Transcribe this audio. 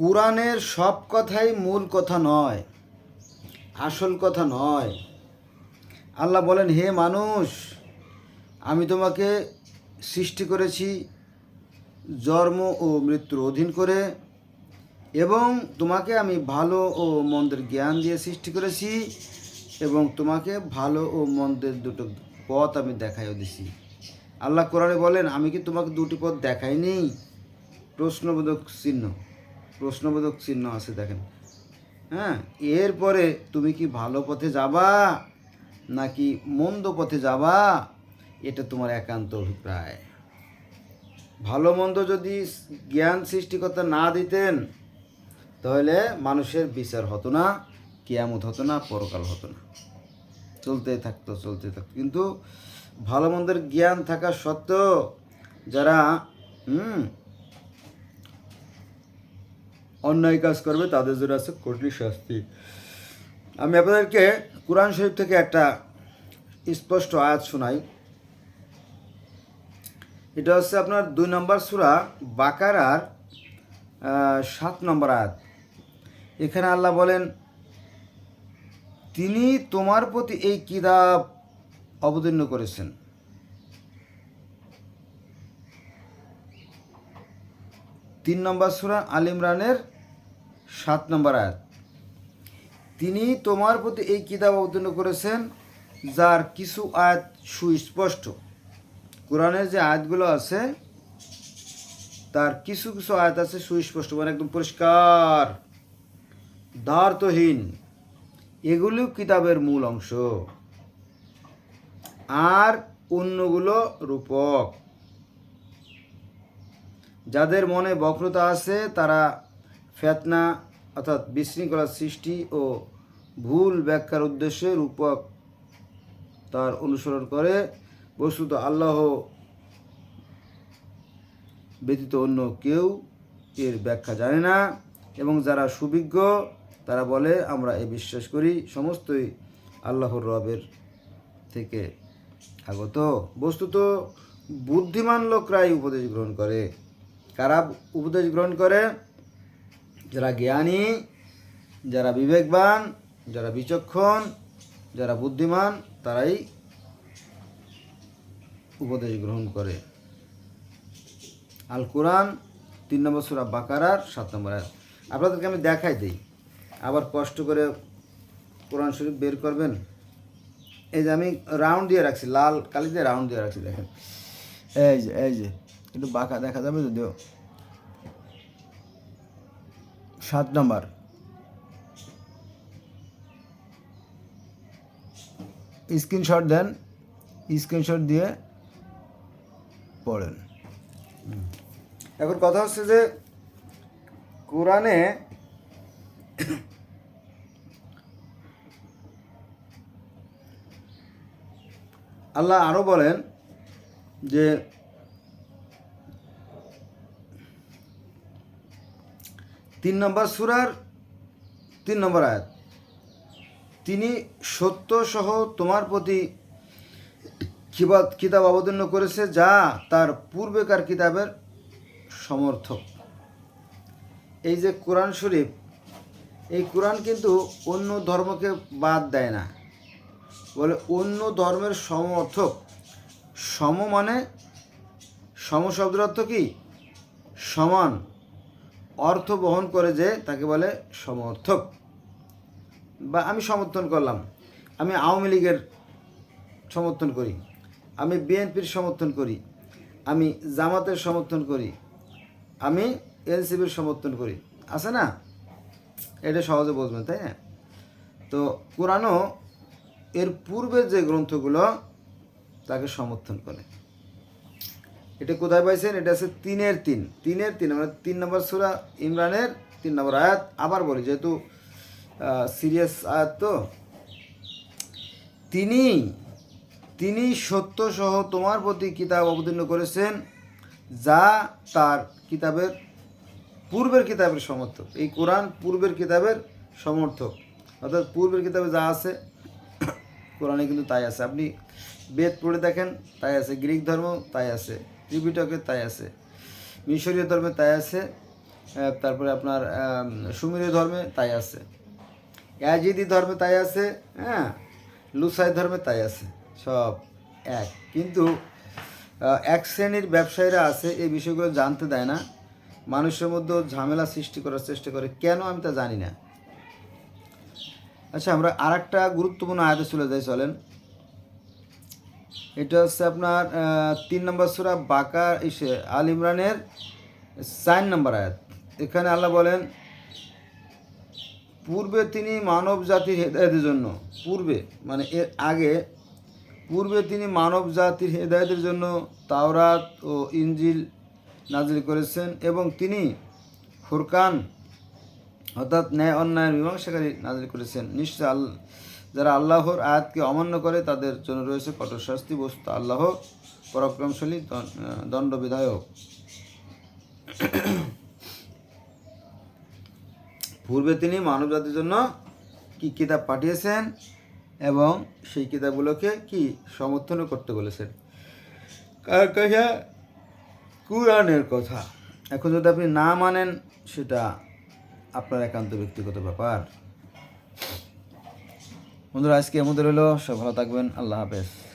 কোরআনের সব কথাই মূল কথা নয়, আসল কথা নয়। আল্লাহ বলেন, হে মানুষ, আমি তোমাকে সৃষ্টি করেছি জন্ম ও মৃত্যুর অধীন করে এবং তোমাকে আমি ভালো ও মন্দের জ্ঞান দিয়ে সৃষ্টি করেছি এবং তোমাকে ভালো ও মন্দের দুটো পথ আমি দেখাইও দিছি। আল্লাহ কোরআনে বলেন, আমি কি তোমাকে দুটি পথ দেখাইনি? প্রশ্নবোধক চিহ্ন। প্রশ্নবোধক চিহ্ন আছে, দেখেন। হ্যাঁ এরপরে তুমি কি ভালো পথে যাবা নাকি মন্দ পথে যাবা? এটা তোমার একান্ত অভিপ্রায়। ভালো মন্দ যদি জ্ঞান সৃষ্টিকর্তা না দিতেন, তাহলে মানুষের বিচার হতো না, কেয়ামত হতো না, পরকাল হতো না। চলতে থাকতো চলতে থাকতো। কিন্তু ভালো মন্দের জ্ঞান থাকা সত্ত্বেও যারা, হুম অন্যায় কাজ করবে তাদের জন্য আছে কঠিন শাস্তি। আমি আপনাদেরকে কোরআন শরীফ থেকে একটা স্পষ্ট আয়াত শোনাই। এটা হচ্ছে আপনার দুই নম্বর সুরা বাকারার আহ, সাত নম্বর আয়াত। এখানে আল্লাহ বলেন তিনি তোমার প্রতি এই কিতাব অবতীর্ণ করেছেন। তিন নম্বর সুরা আল ইমরানের সাত নম্বর আয়াত। তিনি তোমার প্রতি এই কিতাব অবতীর্ণ করেছেন, যার কিছু আয়াত সুস্পষ্ট। কোরআনের যে আয়াতগুলো আছে, তার কিছু কিছু আয়াত আছে সুস্পষ্ট মানে একদম পরিষ্কার। দার্থহীন এগুলো কিতাবের মূল অংশ। আর অন্যগুলো রূপক। যাদের মনে বক্রতা আছে, তারা ফেতনা অর্থাৎ বিশৃঙ্খলার সৃষ্টি ও ভুল ব্যাখ্যার উদ্দেশ্যে রূপক তার অনুসরণ করে। বস্তুত আল্লাহ ব্যতীত অন্য কেউ এর ব্যাখ্যা জানে না এবং যারা সুবিজ্ঞ, তারা বলে, আমরা এ বিশ্বাস করি। সমস্তই আল্লাহর রবের থেকে আগত। বস্তুত বুদ্ধিমান লোকরাই উপদেশ গ্রহণ করে। কারা উপদেশ গ্রহণ করে? যারা জ্ঞানী, যারা বিবেকবান, যারা বিচক্ষণ, যারা বুদ্ধিমান, তারাই উপদেশ গ্রহণ করে। আল কোরআন, তিন নম্বর সুরা বাকারার সাত নম্বর আয়াত। আপনাদেরকে আমি দেখাই দিই। আবার কষ্ট করে কোরআন শরীফ বের করবেন। এই যে আমি রাউন্ড দিয়ে রাখছি, লাল কালি দিয়ে রাউন্ড দিয়ে রাখছি, দেখেন। এই যে এই যে, একটু বাঁকা দেখা যাবে যদিও। সাত নম্বর। স্ক্রিনশট দেন, স্ক্রিনশট দিয়ে পড়েন। এখন কথা হচ্ছে যে, কোরআনে আল্লাহ আরও বলেন যে তিন নম্বর সুরার তিন নম্বর আয়াত। তিনি সত্য সহ তোমার প্রতি কিবাদ কিতাব অবতীর্ণ করেছে, যা তার পূর্বেকার কিতাবের সমর্থক। এই যে কোরআন শরীফ, এই কোরআন কিন্তু অন্য ধর্মকে বাদ দেয় না। বলে অন্য ধর্মের সমর্থক, সম মানে সম অর্থ কি? সমান। অর্থ বহন করে যে তাকে বলে সমর্থক। বা আমি সমর্থন করলাম। আমি আওয়ামী লীগের সমর্থন করি। আমি বিএনপির সমর্থন করি। আমি জামাতের সমর্থন করি। আমি এনসিপির সমর্থন করি। আছে না? এটা সহজে বুঝবেন, তাই না? তো কোরআনও এর পূর্বের যে গ্রন্থগুলো তাকে সমর্থন করে। এটা কোথায় পাইছেন? এটা আছে তিনের তিন। তিনের তিন মানে তিন নম্বর সুরা ইমরানের তিন নম্বর আয়াত। আবার বলি, যেহেতু সিরিয়াস আয়াত তো। তিনি তিনি সত্য সহ তোমার প্রতি কিতাব অবতীর্ণ করেছেন, যা তার কিতাবের, পূর্বের কিতাবের সমর্থক। এই কোরআন পূর্বের কিতাবের সমর্থক। অর্থাৎ পূর্বের কিতাবে যা আছে, কোরআনে কিন্তু তাই আছে। আপনি বেদ পড়ে দেখেন, তাই আছে। গ্রিক ধর্ম, তাই আছে। ত্রিপিটকে তাই আছে। মিশরীয় ধর্মে তাই আছে তারপরে আপনার আম, সুমিরি ধর্মে তাই আছে। অ্যাজিদি ধর্মে তাই আছে হ্যাঁ লুসাই ধর্মে তাই আছে সব এক। কিন্তু এক শ্রেণির ব্যবসায়ীরা আছে এই বিষয়গুলো জানতে দেয় না। মানুষের মধ্যে ঝামেলা সৃষ্টি করার চেষ্টা করে। কেন আমি তা জানি না। আচ্ছা আমরা আর একটা গুরুত্বপূর্ণ আয়াতে চলে যাই চলেন। এটা হচ্ছে আপনার তিন নম্বর সুরা বাকার, ইসে, আল ইমরানের চার নম্বর আয়াত। এখানে আল্লাহ বলেন, পূর্বে তিনি মানব জাতির হেদায়তের জন্য, পূর্বে মানে এর আগে, পূর্বে তিনি মানব জাতির হেদায়তের জন্য তাওরাত ও ইঞ্জিল নাজিল করেছেন এবং তিনি ফুরকান, অর্থাৎ ন্যায় অন্যায়ের মীমাংসাকারী নাজিল করেছেন। নিশ্চয় আল যারা আল্লাহর আয়াতকে অমান্য করে তাদের জন্য রয়েছে কঠোর শাস্তি। বস্তু আল্লাহ পরাক্রমশালী দন- আহ, দণ্ড বিধায়ক। পূর্বে তিনি মানব জাতির জন্য কি কিতাব পাঠিয়েছেন এবং সেই কিতাবগুলোকে কি সমর্থন করতে বলেছেন? কার কুরআনের কথা। এখন যদি আপনি না মানেন সেটা আপনার একান্ত ব্যক্তিগত ব্যাপার। বন্ধুরা আজকে আমাদের হলো সব ভালো থাকবেন। আল্লাহ হাফেজ।